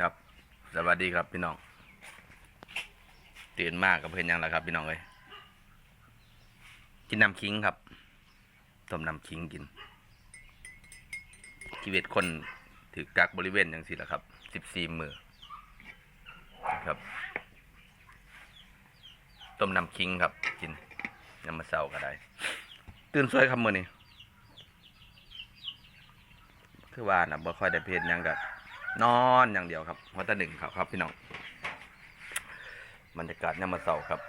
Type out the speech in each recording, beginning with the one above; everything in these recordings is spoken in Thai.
ครับ สวัสดีครับพี่น้องตื่นมากกับเพื่อนยังแล้วครับ พี่น้องเลยกินน้ำคิงครับต้มน้ำคิงกินชีวิตคนถือกักบริเวณอย่างสิละครับสิบสี่มือครับต้มน้ำคิงครับ กินยามมาเศร้าก็ได้ ตื่นสวยครับมือนี้คือว่านะบ่ค่อยได้เพลหยังกับ นอนอย่างเดียวครับวัตหนึ่งครับครับพี่น้องบรรยากาศยามมาเสาร์ครับ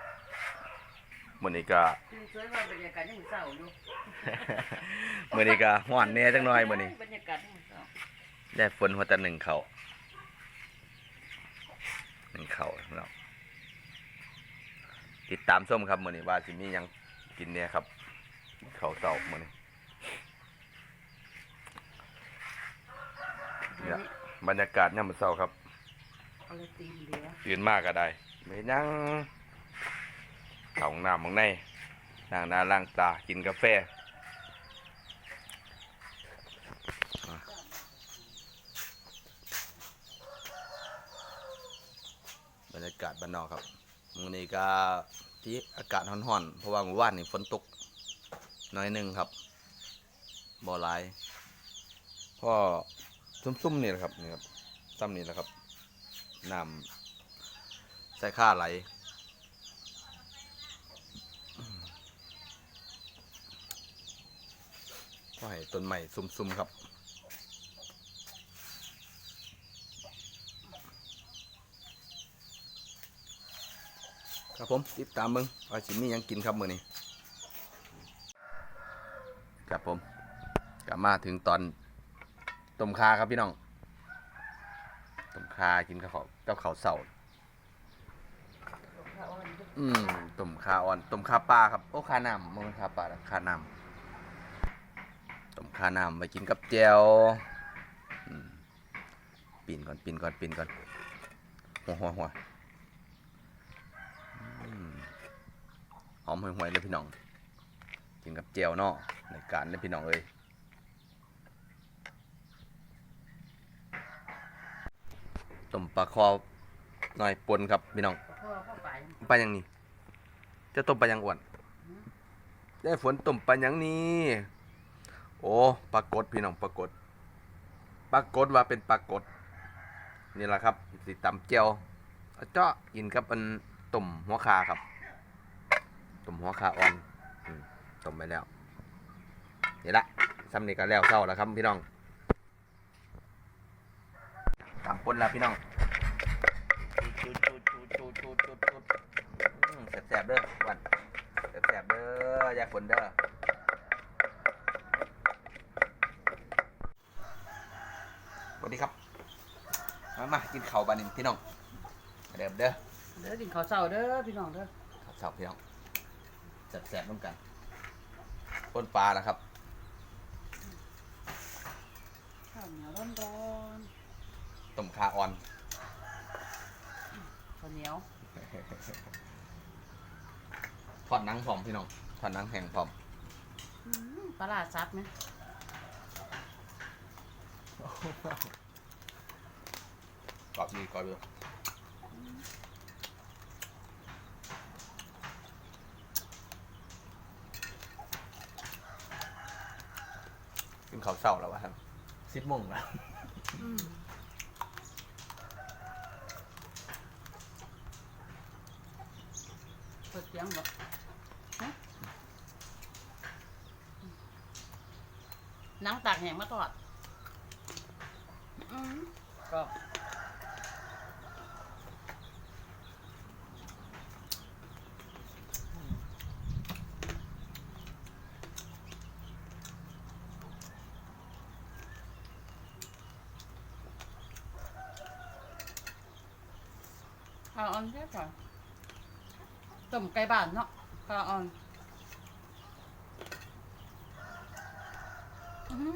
มื่อนี้ก็คือสวยว่าบรรยากาศยังเศร้าอยู่มื่อนี้ก็ห้อนแหน่จังหน่อยมื่อนี้บรรยากาศยังเศร้าได้ฝนวัตหนึ่งเขาหนึ่งเขาพี่น้องติดตามส้มครับมื่อนี้ว่าสิมีหยังกินเนี่ยครับ เขาเสาร์มื่อนี้เนี่ย บรรยากาศยามมาเสาร์ครับเอาเลยตีนเดียวตื่นมากก็ได้ไม่ยังเข้าห้องน้ำของในล้างหน้าล้างตากินกาแฟอะบรรยากาศบ้านนอกครับมื้อนี้ก็ที่อากาศร้อนๆ เพราะว่าเมื่อวานนี่ฝนตกน้อยหนึงครับบ่หลายพ่อ ซุ่มๆนี่แหละครับนี่ครับซ้ำนี่แหละครับน้ำใส่ข้าไหลก็ให้ต้นใหม่ซุ่มๆครับครับผมติดตามมึงว่าสิมีหยังกินครับมือนี้ครับผมกลับมาถึงตอน ต้มคาครับพี่น้องต้มคากินกับข้าวกับข้าเสาข้าอืมต้มขาอ่อนต้มขาปลาครับโอ้ขานำมันขาปลาแล้วขานำต้มขานำไปกินกับแจวอืมปีนก่อนปีนก่อนปีนก่อนหัวหัวหัวอืมหอมห่วยๆเลยพี่น้องกินกับแจวเนาะในการเลยพี่น้องเอ้ย ต้มปลาคอหน่อยปนครับพี่น้องพ่อพ่อไปปลาอย่างนี้จะต้มปลาอย่างอ้วนได้ฝนต้มปลาอย่างนี้โอ้ปลากดพี่น้องปลากดปลากดว่าเป็นปลากดนี่แหละครับสิตำเจียวเอาเจาะกินกับอันต้มหัวคาครับต้มหัวคาอ่อนอืมต้มไปแล้วนี่ละซ้ำนี่ก็แล้วเศร้าแล้วครับพี่น้อง ตำปนแล้วพี่น้องจูดจูดจูดจูดจูดจูดจูดอืมแสบๆเด้อวันแสบๆเด้ออยาฝนเด้อสวัสดีครับ มามากินข้าวบานินพี่น้องมาเดิมเด้อเด้อกินข้าวเช้าเด้อพี่น้องเด้อข้าวเช้าพี่น้องแสบๆร่วมกันต้นปลานะครับ ข้าวเหนียวร้อน ต้มขาอ่อนๆข้าวเหนียวทอดหนังพร้อมพี่น้องทอดหนังแห้งพร้อมอืมปลาร้าซับไหมกรอบดีกรอบดีกินข้าวเช้าแล้ววะครับสิบโมงแล้ว อืมเปิดเสี ยงบ่ฮะหนังตากแห้งมาทอดอืมก็ข้าวอ่อนใช่ป่ะ ต้มไก่บ้านเนาะข้าวอ่อนอื้อหือ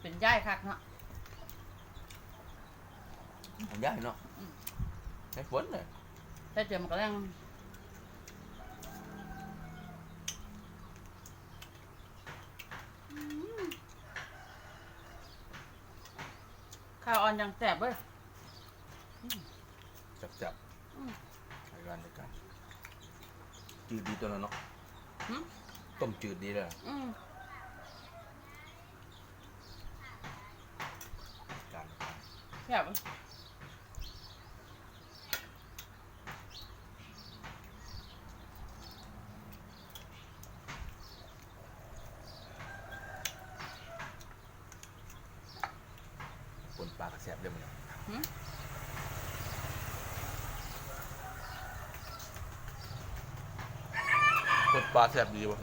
เป็นย่ายคักเนาะผมยากเนาะใช้ฝนเลยแต่เจอมันก็ยังข้าวอ่อนยังแสบเว้ย จับจับอืมในการในการจืดดีตัวนั้นเนาะหึต้มจืดดีเลยอะอืมการแสบเว้ยปนปลากระแสบเด้อมันหึ ปนปลาแสบดีวะ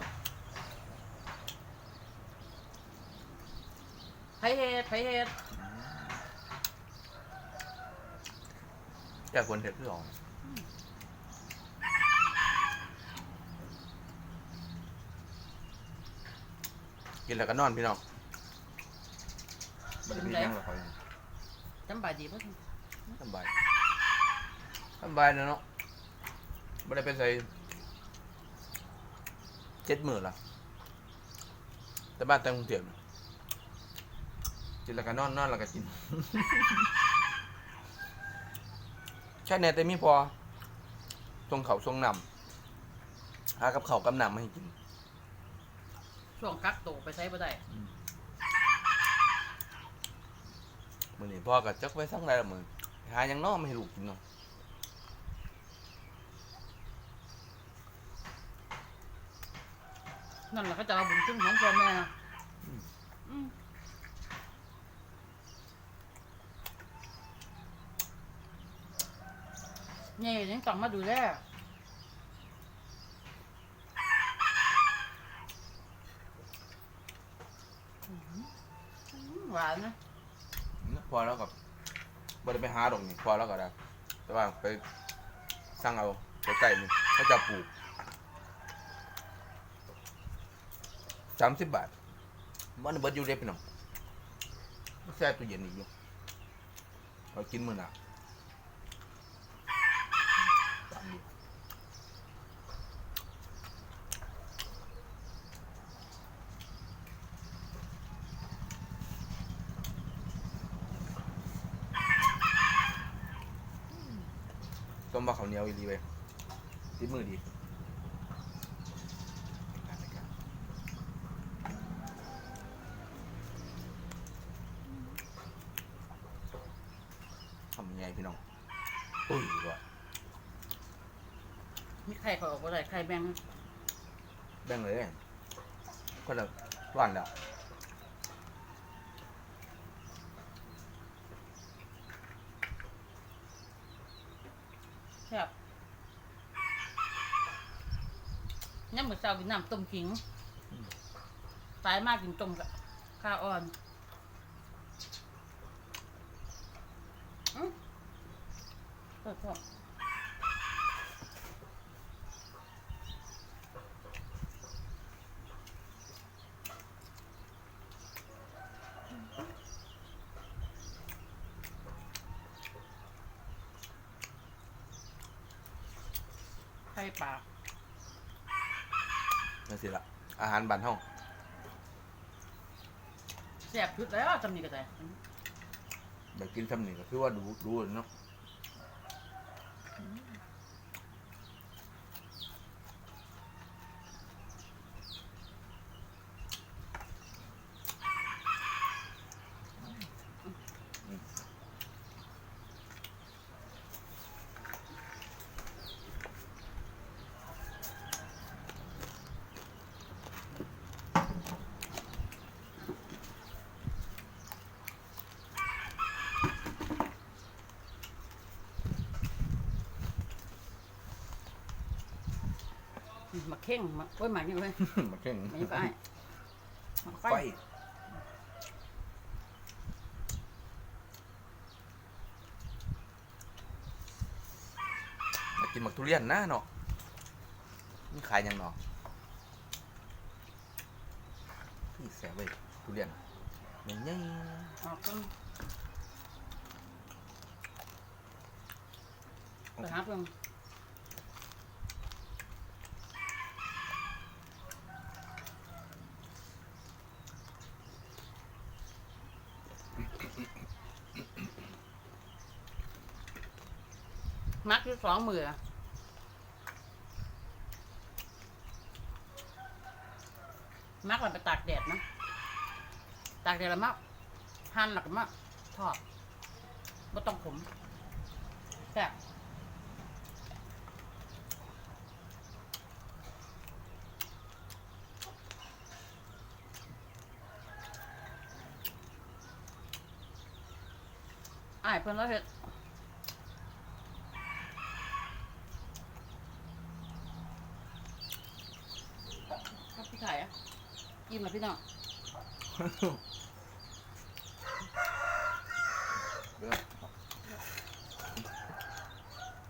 ไผเฮ็ดไผเฮ็ดแก่คนเห็ดเพื่อออกกินแล้วก็นอนพี่น้องมันจะมีนั่งละคอยจำบายดีป่ะสบายสบายนะเนาะไม่ได้ไปใส่ เจ็ดหมื่นละแต่บ้านแต่กรุงเทพน่ะกินแล้วก็นอนนอนแล้วก็กินใช่แน่แต่มีพอทรงเขาทรงนำหากับเขาวกับนำมาให้กิน ช่วงกักตัวไปใช้บ่ได้มือนี้พ่อก็จักไว้สั่งได้ละมือหาหยังน้อไม่ให้ลูกกินเนาะ นั่นแหละเขาจะเอาบุญคุณของพ่อแม่อืมนี่ยังต้องมาดูแลหวานนะพอแล้วกับบ่ได้ไปหาดอกนี่พอแล้วก็ได้แต่ว่าไปสั่งเอาใกล้ๆนี่เขาจะปลูก สามสิบบาทมันเบิดอยู่เด็พี่น้องแช่ตู้เย็นอีกอยู่เรากินมื้อหน่ะตามนี้ต้มบะข้าวเหนียวอีหลีไปติดมือดี มีไข่เขาออกบ่ได้ไข่แบงแบ่งเลยคนละวันแล้วแซ่บยามมื้อเช้ากินน้ำต้มขิงตายมากกินต้มกับข้าวอ่อนอืมเออชอ บไข่ปลานั่นสิละอาหารบ้านห้องแซ่บชุดแล้วจำนี่ก็ได้ แบบกินทำนี่ก็คือว่าดูดูเนาะ อืมมาเข่งมาโอ้ยหมานี่เว้ยมาเข่งไม่ไปมาไฟไฟมากินหมักทุเรียนนะเนาะนี่ขายยังเนาะพี่แสบเว้ยทุเรียนมันใหญ่ออกกันไปหาเพิ่ง มักอยู่สองมือมักแล้วไปตากแดดนะตากแดดแล้วมักหั่นแล้วก็มาทอดไม่ต้องขมแซ่บอ้เพิ่นแล้วเฮ็ด ครับพี่ไข่อะยิ้ มมาพี่น้อง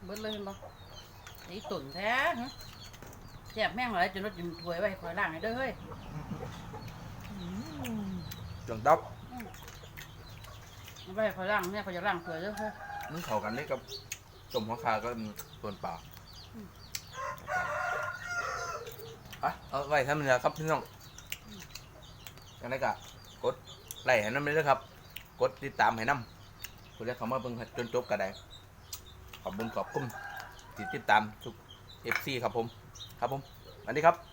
เบิดเลยเห็นปะนี่ตุ่นแท้ฮะแซ่บแม่งเลยจนรถจิ้มถ้วยไว้ให้คอยล้างให้เด้อเฮ้ยจังดับเอาไว้ให้คอยล้างเนี่ยคอยจะล้างถ้วยเด้อเฮ้ยมันเข้ากันได้กับต้มหัวคาก็ส่วนเปล่าอะเอาไว้ทำนี่แหละครับพี่น้อง ยังไงก็กดไลค์ให้น้ำเลยนะครับ กดติดตามให้น้ำคุณจะเข้ามาเพิ่งจนจบก็ได้ขอบคุณขอบคุณติดติดตามทุก FC ครับผม ครับผมสวัสดีครับ